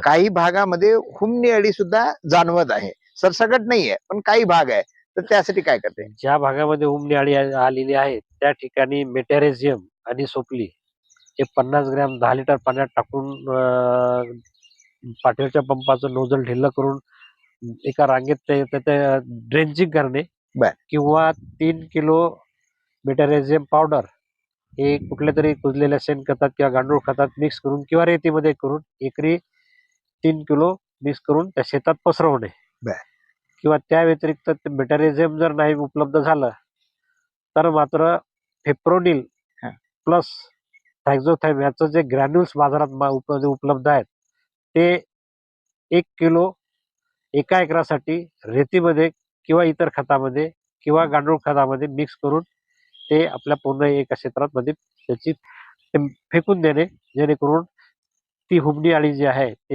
काही भागामध्ये हुमणी अळी सुद्धा जाणवत आहे. सरसकट नाहीये पण काही भाग आहे. तर त्यासाठी काय करते? ज्या भागामध्ये उमणी अळी आलेली आहे त्या ठिकाणी मेटॅरेझियम आणि सोपली हे पन्नास ग्रॅम दहा लिटर पाण्यात टाकून पाठीवरच्या पंपाचं नोझल ढिल्लं करून एका रांगेत ते ते ड्रेंचिंग करणे. किंवा तीन किलो मेटॅरेझियम पावडर हे कुठल्या तरी कुजलेल्या शेणखतात किंवा गांडूळ खतात मिक्स करून किंवा रेतीमध्ये करून एकरी तीन किलो मिक्स करून त्या शेतात पसरवणे बर. किंवा त्या व्यतिरिक्त मेटॅरिझम जर नाही उपलब्ध झालं तर मात्र फेप्रोनिल हा. प्लस थायझोथाईम याचं जे ग्रॅन्युल्स बाजारात मा- उप- उपलब्ध आहेत ते एक किलो एका एकरासाठी रेतीमध्ये किंवा इतर खतामध्ये किंवा गांडूळ खतामध्ये मिक्स करून ते आपल्या पूर्ण एका क्षेत्रात मध्ये त्याची ते फेकून देणे जेणेकरून ती हुमणी अळी जी आहे ते